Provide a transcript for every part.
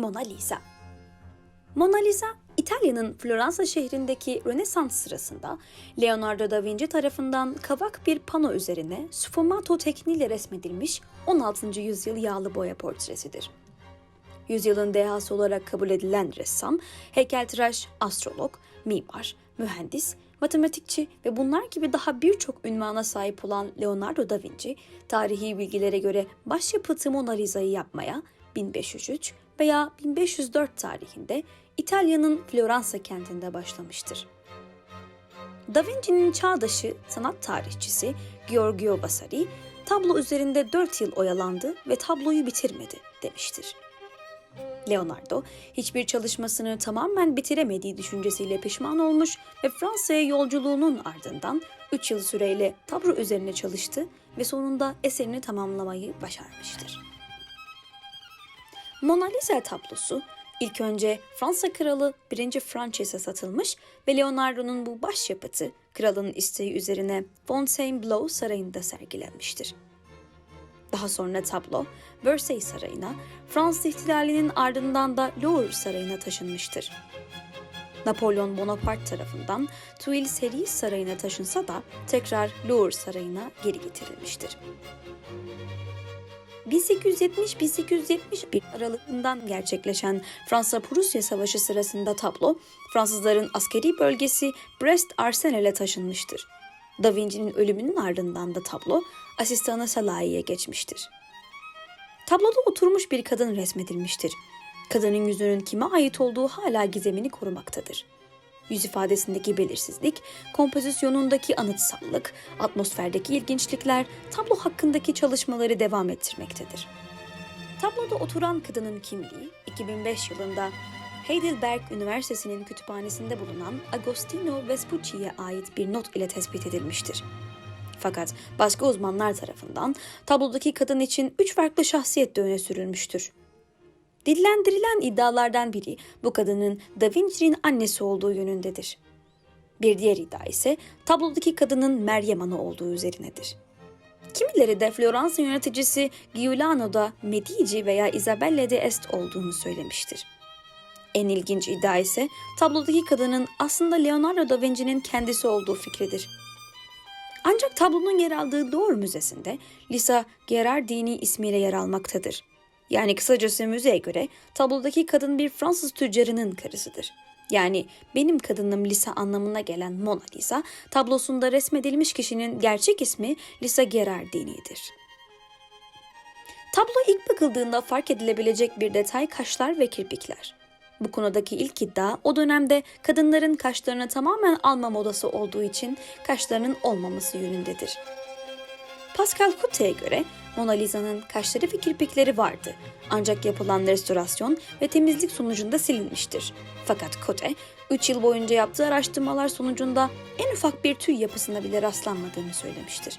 Mona Lisa. Mona Lisa, İtalya'nın Floransa şehrindeki Rönesans sırasında Leonardo da Vinci tarafından kavak bir pano üzerine sfumato tekniğiyle resmedilmiş 16. yüzyıl yağlı boya portresidir. Yüzyılın dehası olarak kabul edilen ressam, heykeltıraş, astrolog, mimar, mühendis, matematikçi ve bunlar gibi daha birçok ünvana sahip olan Leonardo da Vinci, tarihi bilgilere göre başyapıtı Mona Lisa'yı yapmaya 1503 veya 1504 tarihinde İtalya'nın Floransa kentinde başlamıştır. Da Vinci'nin çağdaşı sanat tarihçisi Giorgio Vasari, tablo üzerinde 4 yıl oyalandı ve tabloyu bitirmedi demiştir. Leonardo hiçbir çalışmasını tamamen bitiremediği düşüncesiyle pişman olmuş ve Fransa'ya yolculuğunun ardından 3 yıl süreyle tablo üzerine çalıştı ve sonunda eserini tamamlamayı başarmıştır. Mona Lisa tablosu ilk önce Fransa kralı 1. Francis'e satılmış ve Leonardo'nun bu başyapıtı kralın isteği üzerine Fontainebleau sarayında sergilenmiştir. Daha sonra tablo Versailles Sarayı'na, Fransız ihtilalinin ardından da Louvre Sarayı'na taşınmıştır. Napolyon Bonaparte tarafından Tuileries Sarayı'na taşınsa da tekrar Louvre Sarayı'na geri getirilmiştir. 1870-1871 aralığından gerçekleşen Fransa-Prusya Savaşı sırasında tablo, Fransızların askeri bölgesi Brest-Arsenal'e taşınmıştır. Da Vinci'nin ölümünün ardından da tablo asistanı Salahi'ye geçmiştir. Tabloda oturmuş bir kadın resmedilmiştir. Kadının yüzünün kime ait olduğu hala gizemini korumaktadır. Yüz ifadesindeki belirsizlik, kompozisyonundaki anıtsallık, atmosferdeki ilginçlikler tablo hakkındaki çalışmaları devam ettirmektedir. Tabloda oturan kadının kimliği 2005 yılında Heidelberg Üniversitesi'nin kütüphanesinde bulunan Agostino Vespucci'ye ait bir not ile tespit edilmiştir. Fakat başka uzmanlar tarafından tablodaki kadın için üç farklı şahsiyet de öne sürülmüştür. Dillendirilen iddialardan biri bu kadının Da Vinci'nin annesi olduğu yönündedir. Bir diğer iddia ise tablodaki kadının Meryem Ana olduğu üzerinedir. Kimileri de Floransa yöneticisi Giuliano'da Medici veya Isabella de Est olduğunu söylemiştir. En ilginç iddia ise tablodaki kadının aslında Leonardo da Vinci'nin kendisi olduğu fikridir. Ancak tablonun yer aldığı Louvre Müzesi'nde Lisa Gerardini ismiyle yer almaktadır. Yani kısacası müzeye göre tablodaki kadın bir Fransız tüccarının karısıdır. Yani benim kadınım Lisa anlamına gelen Mona Lisa, tablosunda resmedilmiş kişinin gerçek ismi Lisa Gerardini'dir. Tablo ilk bakıldığında fark edilebilecek bir detay kaşlar ve kirpikler. Bu konudaki ilk iddia o dönemde kadınların kaşlarını tamamen alma modası olduğu için kaşlarının olmaması yönündedir. Pascal Coute'ye göre Mona Lisa'nın kaşları ve kirpikleri vardı. Ancak yapılan restorasyon ve temizlik sonucunda silinmiştir. Fakat Cote, 3 yıl boyunca yaptığı araştırmalar sonucunda en ufak bir tüy yapısına bile rastlanmadığını söylemiştir.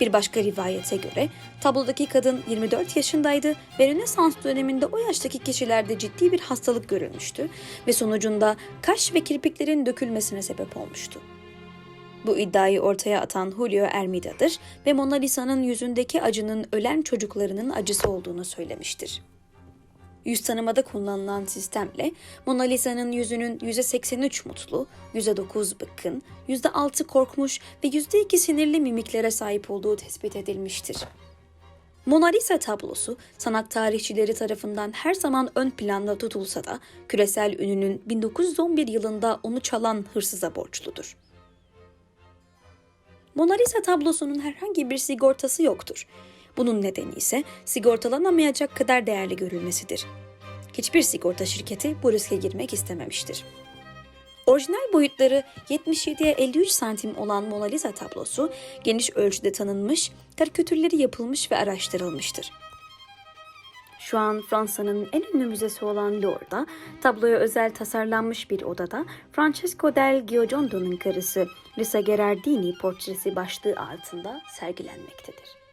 Bir başka rivayete göre tablodaki kadın 24 yaşındaydı ve Rönesans döneminde o yaştaki kişilerde ciddi bir hastalık görülmüştü ve sonucunda kaş ve kirpiklerin dökülmesine sebep olmuştu. Bu iddiayı ortaya atan Julio Ermida'dır ve Mona Lisa'nın yüzündeki acının ölen çocuklarının acısı olduğunu söylemiştir. Yüz tanımada kullanılan sistemle Mona Lisa'nın yüzünün %83 mutlu, %9 bıkkın, %6 korkmuş ve %2 sinirli mimiklere sahip olduğu tespit edilmiştir. Mona Lisa tablosu sanat tarihçileri tarafından her zaman ön planda tutulsa da küresel ününün 1911 yılında onu çalan hırsıza borçludur. Mona Lisa tablosunun herhangi bir sigortası yoktur. Bunun nedeni ise sigortalanamayacak kadar değerli görülmesidir. Hiçbir sigorta şirketi bu riske girmek istememiştir. Orijinal boyutları 77'ye 53 santim olan Mona Lisa tablosu geniş ölçüde tanınmış, karikatürleri yapılmış ve araştırılmıştır. Şu an Fransa'nın en ünlü müzesi olan Louvre'da tabloya özel tasarlanmış bir odada Francesco del Giogiondo'nun karısı Lisa Gerardini portresi başlığı altında sergilenmektedir.